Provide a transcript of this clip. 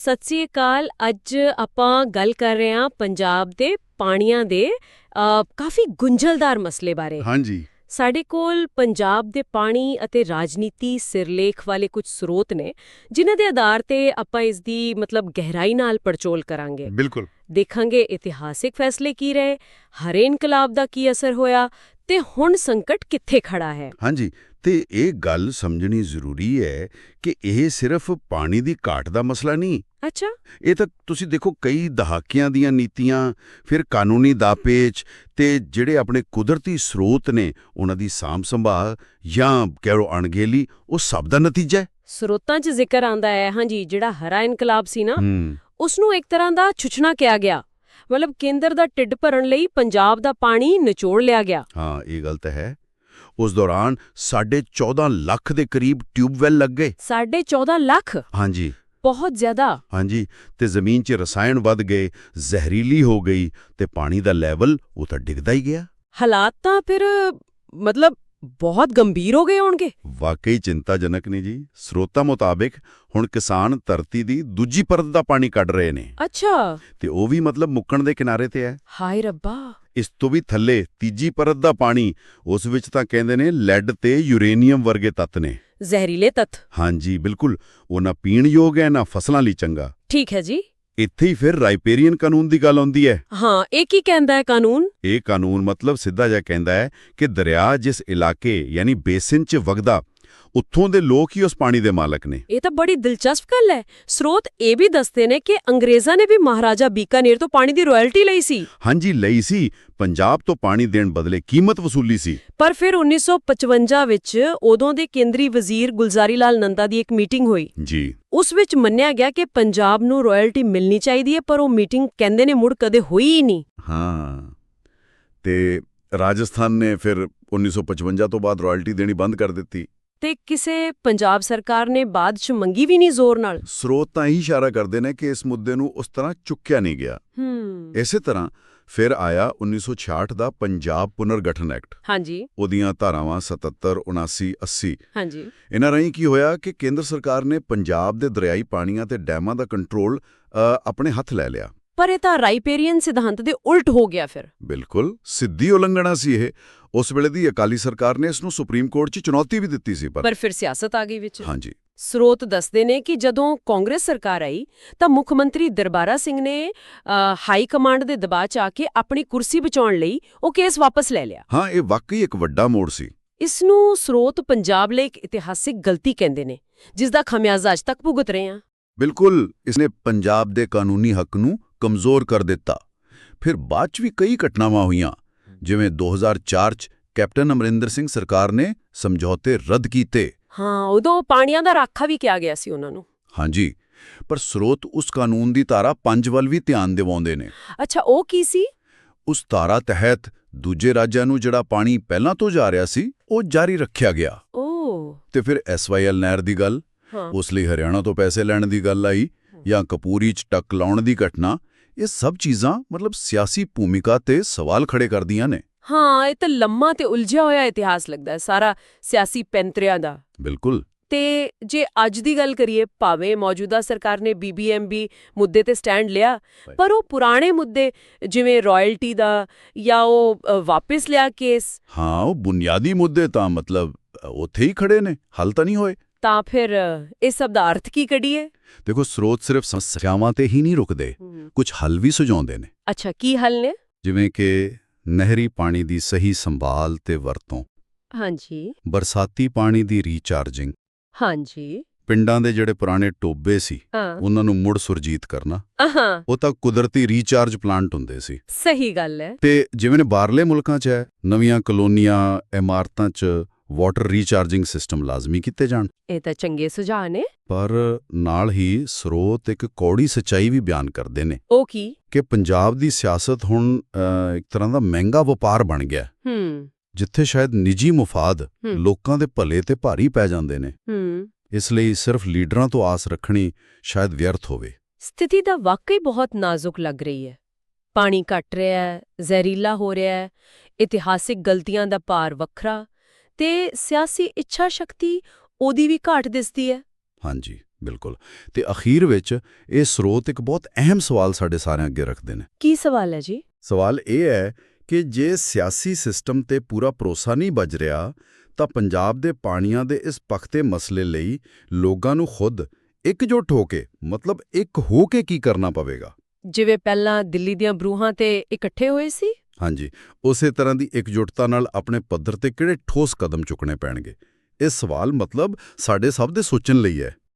ਸਤਿ ਸ੍ਰੀ ਅਕਾਲ। ਅੱਜ ਆਪਾਂ ਗੱਲ ਕਰ ਰਹੇ ਹਾਂ ਪੰਜਾਬ ਦੇ ਪਾਣੀਆਂ ਦੇ ਕਾਫੀ ਗੁੰਝਲਦਾਰ ਮਸਲੇ ਬਾਰੇ। ਹਾਂਜੀ। ਸਾਡੇ ਕੋਲ ਪੰਜਾਬ ਦੇ ਪਾਣੀ ਅਤੇ ਰਾਜਨੀਤੀ ਸਿਰਲੇਖ ਵਾਲੇ ਕੁਝ ਸਰੋਤ ਨੇ ਜਿਨ੍ਹਾਂ ਦੇ ਆਧਾਰ ਤੇ ਆਪਾਂ ਇਸ ਦੀ ਮਤਲਬ ਗਹਿਰਾਈ ਨਾਲ ਪੜਚੋਲ ਕਰਾਂਗੇ। ਬਿਲਕੁਲ। ਦੇਖਾਂਗੇ ਇਤਿਹਾਸਿਕ ਫੈਸਲੇ ਕੀ ਰਹੇ ਹਰੇ ਇਨਕਲਾਬ ਦਾ ਕੀ ਅਸਰ ਹੋਇਆ ਤੇ ਹੁਣ ਸੰਕਟ ਕਿੱਥੇ ਖੜਾ ਹੈ। ਹਾਂਜੀ ਤੇ ਇਹ ਗੱਲ ਸਮਝਣੀ ਜ਼ਰੂਰੀ ਹੈ ਕਿ ਇਹ ਸਿਰਫ ਪਾਣੀ ਦੀ ਘਾਟ ਦਾ ਮਸਲਾ ਨਹੀਂ ਅੱਛਾ। ਇਹ ਤਾਂ ਤੁਸੀਂ ਦੇਖੋ ਕਈ ਦਹਾਕਿਆਂ ਦੀਆਂ ਨੀਤੀਆਂ ਫਿਰ ਕਾਨੂੰਨੀ ਦਾਪੇਚ ਤੇ ਜਿਹੜੇ ਆਪਣੇ ਕੁਦਰਤੀ ਸਰੋਤ ਨੇ ਉਹਨਾਂ ਦੀ ਸਾਂਭ ਸੰਭਾਲ ਜਾਂ ਕਹਿ ਲਓ ਅਣਗਹਿਲੀ ਉਹ ਸਭ ਦਾ ਨਤੀਜਾ ਹੈ। ਸਰੋਤਾਂ 'ਚ ਜ਼ਿਕਰ ਆਂਦਾ ਹੈ ਹਾਂਜੀ ਜਿਹੜਾ ਹਰਾ ਇਨਕਲਾਬ ਸੀ ਨਾ ਉਸ ਨੂੰ ਇੱਕ ਤਰ੍ਹਾਂ ਦਾ ਛੁਛਣਾ ਕਿਹਾ ਗਿਆ। ਮਤਲਬ ਕੇਂਦਰ ਦਾ ਢਿੱਡ ਭਰਨ ਲਈ ਪੰਜਾਬ ਦਾ ਪਾਣੀ ਨਿਚੋੜ ਲਿਆ ਗਿਆ। ਹਾਂ ਇਹ ਗੱਲ ਤਾਂ ਹੈ। ਉਸ ਦੌਰਾਨ ਸਾਢੇ 14 ਲੱਖ ਦੇ ਕਰੀਬ ਟਿਊਬਵੈਲ ਲੱਗ ਗਏ। ਸਾਢੇ 14 ਲੱਖ? ਹਾਂਜੀ। ਬਹੁਤ ਜ਼ਿਆਦਾ। ਹਾਂਜੀ ਤੇ ਜ਼ਮੀਨ 'ਚ ਰਸਾਇਣ ਵੱਧ ਗਏ ਜ਼ਹਿਰੀਲੀ ਹੋ ਗਈ ਤੇ ਪਾਣੀ ਦਾ ਲੈਵਲ ਉਹ ਤਾਂ ਡਿੱਗਦਾ ਹੀ ਗਿਆ। ਹਾਲਾਤ ਤਾਂ ਫਿਰ ਮਤਲਬ ਬਹੁਤ ਗੰਭੀਰ ਹੋ ਗਏ ਹੋਣਗੇ। ਵਾਕਈ ਚਿੰਤਾਜਨਕ ਨੇ ਜੀ। ਸਰੋਤਾਂ ਮੁਤਾਬਿਕ ਹੁਣ ਕਿਸਾਨ ਧਰਤੀ ਦੀ ਦੂਜੀ ਪਰਤ ਦਾ ਪਾਣੀ ਕੱਢ ਰਹੇ ਨੇ। ਅੱਛਾ। ਤੇ ਉਹ ਵੀ ਮਤਲਬ ਮੁੱਕਣ ਦੇ ਕਿਨਾਰੇ ਤੇ ਹੈ। ਹਾਏ ਰੱਬਾ। ਇਸ ਤੋਂ ਵੀ ਥੱਲੇ ਤੀਜੀ ਪਰਤ ਦਾ ਪਾਣੀ ਉਸ ਵਿੱਚ ਤਾਂ ਕਹਿੰਦੇ ਨੇ ਲੈਡ ਤੇ ਯੂਰੇਨੀਅਮ ਵਰਗੇ ਤੱਤ ਨੇ। ਜ਼ਹਿਰੀਲੇ ਤੱਤ। ਹਾਂਜੀ ਬਿਲਕੁਲ। ਉਹ ਨਾ ਪੀਣ ਯੋਗ ਹੈ ਨਾ ਫਸਲਾਂ ਲਈ ਚੰਗਾ। ਠੀਕ ਹੈ ਜੀ। ਇੱਥੇ ਹੀ ਫਿਰ ਰਾਈਪੇਰੀਅਨ ਕਾਨੂੰਨ ਦੀ ਗੱਲ ਆਉਂਦੀ ਹੈ। ਹਾਂ ਇਹ ਕੀ ਕਹਿੰਦਾ ਹੈ ਕਾਨੂੰਨ? ਇਹ ਕਾਨੂੰਨ ਮਤਲਬ ਸਿੱਧਾ ਜਿਹਾ ਕਹਿੰਦਾ ਹੈ ਕਿ ਦਰਿਆ ਜਿਸ ਇਲਾਕੇ ਯਾਨੀ ਬੇਸਿਨ 'ਚ ਵਗਦਾ ਉੱਥੋਂ ਦੇ ਲੋਕ ਹੀ ਉਸ ਪਾਣੀ ਦੇ ਮਾਲਕ ਨੇ। ਇਹ ਤਾਂ ਬੜੀ ਦਿਲਚਸਪ ਗੱਲ ਹੈ। ਸਰੋਤ ਇਹ ਵੀ ਦੱਸਦੇ ਨੇ ਕਿ ਅੰਗਰੇਜ਼ਾਂ ਨੇ ਵੀ ਮਹਾਰਾਜਾ ਬੀਕਾਨੇਰ ਤੋਂ ਪਾਣੀ ਦੀ ਰਾਇਲਟੀ ਲਈ ਸੀ। ਹਾਂਜੀ ਲਈ ਸੀ। ਪੰਜਾਬ ਤੋਂ ਪਾਣੀ ਦੇਣ ਬਦਲੇ ਕੀਮਤ ਵਸੂਲੀ ਸੀ। ਪਰ ਫਿਰ 1955 ਵਿੱਚ ਉਦੋਂ ਦੇ ਕੇਂਦਰੀ ਵਜ਼ੀਰ ਗੁਲਜ਼ਾਰੀ ਲਾਲ ਨੰਦਾ ਦੀ ਇੱਕ ਮੀਟਿੰਗ ਹੋਈ। ਜੀ। ਉਸ ਵਿੱਚ ਮੰਨਿਆ ਗਿਆ ਕਿ ਪੰਜਾਬ ਨੂੰ ਰਾਇਲਟੀ ਮਿਲਣੀ ਚਾਹੀਦੀ ਹੈ ਪਰ ਉਹ ਮੀਟਿੰਗ ਕਹਿੰਦੇ ਨੇ ਮੁੜ ਕਦੇ ਹੋਈ ਹੀ ਨਹੀਂ। ਹਾਂ। ਤੇ ਰਾਜਸਥਾਨ ਨੇ ਫਿਰ 1955 ਤੋਂ ਬਾਅਦ ਰਾਇਲਟੀ ਦੇਣੀ ਬੰਦ ਕਰ ਦਿੱਤੀ। ਤੇ ਕਿਸੇ ਪੰਜਾਬ ਸਰਕਾਰ ਨੇ ਬਾਅਦ ਚ ਮੰਗੀ ਵੀ ਨਹੀਂ ਜ਼ੋਰ ਨਾਲ? ਸਰੋਤ ਤਾਂ ਇਹੀ ਇਸ਼ਾਰਾ ਕਰਦੇ ਨੇ ਕਿ ਇਸ ਮੁੱਦੇ ਨੂੰ ਉਸ ਤਰ੍ਹਾਂ ਚੁੱਕਿਆ ਨਹੀਂ ਗਿਆ। ਹੂੰ। ਇਸੇ ਤਰ੍ਹਾਂ ਫਿਰ ਆਇਆ 1966 ਦਾ ਪੰਜਾਬ ਪੁਨਰਗਠਨ ਐਕਟ। ਹਾਂਜੀ। ਉਹਦੀਆਂ ਧਾਰਾਵਾਂ 77 79 80 ਹਾਂਜੀ। ਇਹਨਾਂ ਰਾਹੀਂ ਕੀ ਹੋਇਆ ਕਿ ਕੇਂਦਰ ਸਰਕਾਰ ਨੇ ਪੰਜਾਬ ਦੇ ਦਰਿਆਈ ਪਾਣੀਆਂ ਤੇ ਡੈਮਾਂ ਦਾ ਕੰਟਰੋਲ ਆਪਣੇ ਹੱਥ ਲੈ ਲਿਆ। ਪਰ ਇਹ ਤਾਂ ਰਾਈਪੇਰੀਅਨ ਸਿਧਾਂਤ ਦੇ ਉਲਟ ਹੋ ਗਿਆ ਫਿਰ। ਬਿਲਕੁਲ ਸਿੱਧੀ ਉਲੰਘਣਾ ਸੀ ਇਹ। ਉਸ ਵੇਲੇ ਦੀ ਅਕਾਲੀ ਸਰਕਾਰ ਨੇ ਇਸ ਨੂੰ ਸੁਪਰੀਮ ਕੋਰਟ 'ਚ ਚੁਣੌਤੀ ਵੀ ਦਿੱਤੀ ਸੀ ਪਰ ਫਿਰ ਸਿਆਸਤ ਆ ਗਈ ਵਿੱਚ। ਹਾਂਜੀ। ਸਰੋਤ ਦੱਸਦੇ ਨੇ ਕਿ ਜਦੋਂ ਕਾਂਗਰਸ ਸਰਕਾਰ ਆਈ ਤਾਂ ਮੁੱਖ ਮੰਤਰੀ ਦਰਬਾਰਾ ਸਿੰਘ ਨੇ ਹਾਈ ਕਮਾਂਡ ਦੇ ਦਬਾਅ 'ਚ ਆ ਕੇ ਆਪਣੀ ਕੁਰਸੀ ਬਚਾਉਣ ਲਈ ਉਹ ਕੇਸ ਵਾਪਸ ਲੈ ਲਿਆ। ਹਾਂ ਇਹ ਵਾਕਈ ਇੱਕ ਵੱਡਾ ਮੋੜ ਸੀ। ਇਸ ਨੂੰ ਸਰੋਤ ਪੰਜਾਬ ਲਈ ਇੱਕ ਇਤਿਹਾਸਿਕ ਗਲਤੀ ਕਹਿੰਦੇ ਨੇ ਜਿਸ ਦਾ ਖਮਿਆਜ਼ਾ ਅੱਜ ਤੱਕ ਭੁਗਤ ਰਹੇ ਹਾਂ। ਬਿਲਕੁਲ ਇਸਨੇ ਪੰਜਾਬ ਦੇ ਕਾਨੂੰਨੀ ਹੱਕ ਨੂੰ ਕਮਜ਼ੋਰ ਕਰ ਦਿੱਤਾ। ਫਿਰ ਬਾਅਦ 'ਚ ਵੀ ਕਈ ਘਟਨਾਵਾਂ ਹੋਈਆਂ ਜਿਵੇਂ 2004 'ਚ ਕੈਪਟਨ ਅਮਰਿੰਦਰ ਸਿੰਘ ਸਰਕਾਰ ਨੇ ਸਮਝੌਤੇ ਰੱਦ ਕੀਤੇ। ਹਾਂ ਉਦੋਂ ਪਾਣੀਆਂ ਦਾ ਰਾਖਾ ਵੀ ਕਿਹਾ ਗਿਆ ਸੀ ਉਹਨਾਂ ਨੂੰ। ਹਾਂਜੀ ਪਰ ਸਰੋਤ ਉਸ ਕਾਨੂੰਨ ਦੀ ਧਾਰਾ 5 ਵੱਲ ਵੀ ਧਿਆਨ ਦਿਵਾਉਂਦੇ ਨੇ। ਅੱਛਾ ਉਹ ਕੀ ਸੀ? ਉਸ ਧਾਰਾ ਤਹਿਤ ਦੂਜੇ ਰਾਜਾਂ ਨੂੰ ਜਿਹੜਾ ਪਾਣੀ ਪਹਿਲਾਂ ਤੋਂ ਜਾ ਰਿਹਾ ਸੀ ਉਹ ਜਾਰੀ ਰੱਖਿਆ ਗਿਆ। ਓ। ਤੇ ਫਿਰ ਐਸਵਾਈਐਲ ਨਹਿਰ ਦੀ ਗੱਲ ਉਸ ਲਈ ਹਰਿਆਣਾ ਤੋਂ ਪੈਸੇ ਲੈਣ ਦੀ ਗੱਲ ਆਈ ਜਾਂ ਕਪੂਰੀ 'ਚ ਟੱਕ ਲਾਉਣ ਦੀ ਘਟਨਾ ਇਹ ਸਭ ਚੀਜ਼ਾਂ ਮਤਲਬ ਸਿਆਸੀ ਭੂਮਿਕਾ ਤੇ ਸਵਾਲ ਖੜੇ ਕਰਦੀਆਂ ਨੇ। ਹਾਂ ਇਹ ਤਾਂ ਲੰਮਾ ਤੇ ਉਲਝਿਆ ਹੋਇਆ ਇਤਿਹਾਸ ਲੱਗਦਾ ਹੈ ਸਾਰਾ ਸਿਆਸੀ ਪੈਂਤਰਿਆਂ ਦਾ। ਬਿਲਕੁਲ। ਤੇ ਜੇ ਅੱਜ ਦੀ ਗੱਲ ਕਰੀਏ ਭਾਵੇਂ ਮੌਜੂਦਾ ਸਰਕਾਰ ਨੇ ਬੀਬੀਐਮਬੀ ਮੁੱਦੇ ਤੇ ਸਟੈਂਡ ਲਿਆ ਪਰ ਉਹ ਪੁਰਾਣੇ ਮੁੱਦੇ ਜਿਵੇਂ ਰਾਇਲਟੀ ਦਾ ਜਾਂ ਉਹ ਵਾਪਸ ਲਿਆ ਕੇਸ। ਹਾਂ ਉਹ ਬੁਨਿਆਦੀ ਮੁੱਦੇ ਤਾਂ ਮਤਲਬ ਉੱਥੇ ਹੀ ਖੜੇ ਨੇ ਹੱਲ ਤਾਂ ਨਹੀਂ ਹੋਏ। ਤਾਂ ਫਿਰ ਇਸ ਸਭ ਦਾ ਅਰਥ ਕੀ ਕੱਢੀਏ? ਦੇਖੋ ਸਰੋਤ ਸਿਰਫ ਸਮੱਸਿਆਵਾਂ ਤੇ ਹੀ ਨਹੀਂ ਰੁਕਦੇ। ਕੁਝ ਹੱਲ ਵੀ ਸੁਝਾਉਂਦੇ ਨੇ। ਅੱਛਾ ਕੀ ਹੱਲ ਨੇ? ਜਿਵੇਂ ਕਿ ਨਹਿਰੀ ਪਾਣੀ ਦੀ ਸਹੀ ਸੰਭਾਲ ਤੇ ਵਰਤੋਂ। ਹਾਂਜੀ। ਬਰਸਾਤੀ ਪਾਣੀ ਦੀ ਰੀਚਾਰਜਿੰਗ। ਹਾਂਜੀ। ਪਿੰਡਾਂ ਦੇ ਜਿਹੜੇ ਪੁਰਾਣੇ ਟੋਬੇ ਸੀ ਉਹਨਾਂ ਨੂੰ ਮੁੜ ਸੁਰਜੀਤ ਕਰਨਾ। ਉਹ ਤਾਂ ਕੁਦਰਤੀ ਰੀਚਾਰਜ ਪਲਾਂਟ ਹੁੰਦੇ ਸੀ। ਸਹੀ ਗੱਲ ਹੈ। ਤੇ ਜਿਵੇਂ ਬਾਹਰਲੇ ਮੁਲਕਾਂ 'ਚ ਹੈ ਨਵੀਆਂ ਕਲੋਨੀਆਂ ਇਮਾਰਤਾਂ 'ਚ ਵਾਟਰ ਰੀਚਾਰਜਿੰਗ ਸਿਸਟਮ ਲਾਜ਼ਮੀ ਕੀਤੇ ਜਾਣ। ਇਹ ਤਾਂ ਚੰਗੇ ਸੁਝਾਅ ਨੇ। ਪਰ ਨਾਲ ਹੀ ਸਰੋਤ ਇੱਕ ਕੌੜੀ ਸਚਾਈ ਵੀ ਬਿਆਨ ਕਰਦੇ ਨੇ ਉਹ ਕੀ? ਕਿ ਪੰਜਾਬ ਦੀ ਸਿਆਸਤ ਹੁਣ ਇੱਕ ਤਰ੍ਹਾਂ ਦਾ ਮਹਿੰਗਾ ਵਪਾਰ ਬਣ ਗਿਆ। ਹੈ, ਜਿੱਥੇ ਸ਼ਾਇਦ ਨਿੱਜੀ ਮੁਫਾਦ। ਲੋਕਾਂ ਦੇ ਭਲੇ ਤੇ ਭਾਰੀ ਪੈ ਜਾਂਦੇ ਨੇ। ਹੂੰ। ਇਸ ਲਈ ਸਿਰਫ ਲੀਡਰਾਂ ਤੋਂ ਆਸ ਰੱਖਣੀ ਸ਼ਾਇਦ ਵਿਅਰਥ ਹੋਵੇ। ਸਥਿਤੀ ਤਾਂ ਵਾਕਈ ਬਹੁਤ ਨਾਜ਼ੁਕ ਲੱਗ ਰਹੀ ਹੈ। ਪਾਣੀ ਘਟ ਰਿਹਾ ਹੈ ਜ਼ਹਿਰੀਲਾ ਹੋ ਰਿਹਾ ਹੈ ਇਤਿਹਾਸਿਕ ਗਲਤੀਆਂ ਦਾ ਭਾਰ ਵੱਖਰਾ ਤੇ ਸਿਆਸੀ ਇੱਛਾ ਸ਼ਕਤੀ ਉਹਦੀ ਵੀ ਘਾਟ ਦਿਸਦੀ ਹੈ। ਹਾਂਜੀ ਬਿਲਕੁਲ। ਤੇ ਅਖੀਰ ਵਿੱਚ ਇਹ ਸਰੋਤ ਇੱਕ ਬਹੁਤ ਅਹਿਮ ਸਵਾਲ ਸਾਡੇ ਸਾਰਿਆਂ ਅੱਗੇ ਰੱਖਦੇ ਨੇ। ਕੀ ਸਵਾਲ ਹੈ ਜੀ? ਸਵਾਲ ਇਹ ਹੈ ਕਿ ਜੇ ਸਿਆਸੀ ਸਿਸਟਮ ਤੇ ਪੂਰਾ ਭਰੋਸਾ ਨਹੀਂ ਬਜ ਰਿਹਾ ਤਾਂ ਪੰਜਾਬ ਦੇ ਪਾਣੀਆਂ ਦੇ ਇਸ ਪਖਤੇ ਮਸਲੇ ਲਈ ਲੋਕਾਂ ਨੂੰ ਖੁਦ ਇਕਜੁੱਟ ਹੋ ਕੇ ਮਤਲਬ ਇੱਕ ਹੋ ਕੇ ਕੀ ਕਰਨਾ ਪਵੇਗਾ? ਜਿਵੇਂ ਪਹਿਲਾਂ ਦਿੱਲੀ ਦੀਆਂ ਬਰੂਹਾਂ ਤੇ ਇਕੱਠੇ ਹੋਏ ਸੀ? ਹਾਂਜੀ, ਉਸੇ ਤਰ੍ਹਾਂ ਦੀ ਇਕਜੁੱਟਤਾ ਨਾਲ ਆਪਣੇ ਪੱਧਰ ਤੇ ਕਿਹੜੇ ਠੋਸ ਕਦਮ ਚੁੱਕਣੇ ਪੈਣਗੇ? ਇਹ ਸਵਾਲ ਮਤਲਬ ਸਾਡੇ ਸਭ ਦੇ ਸੋਚਣ ਲਈ ਹੈ।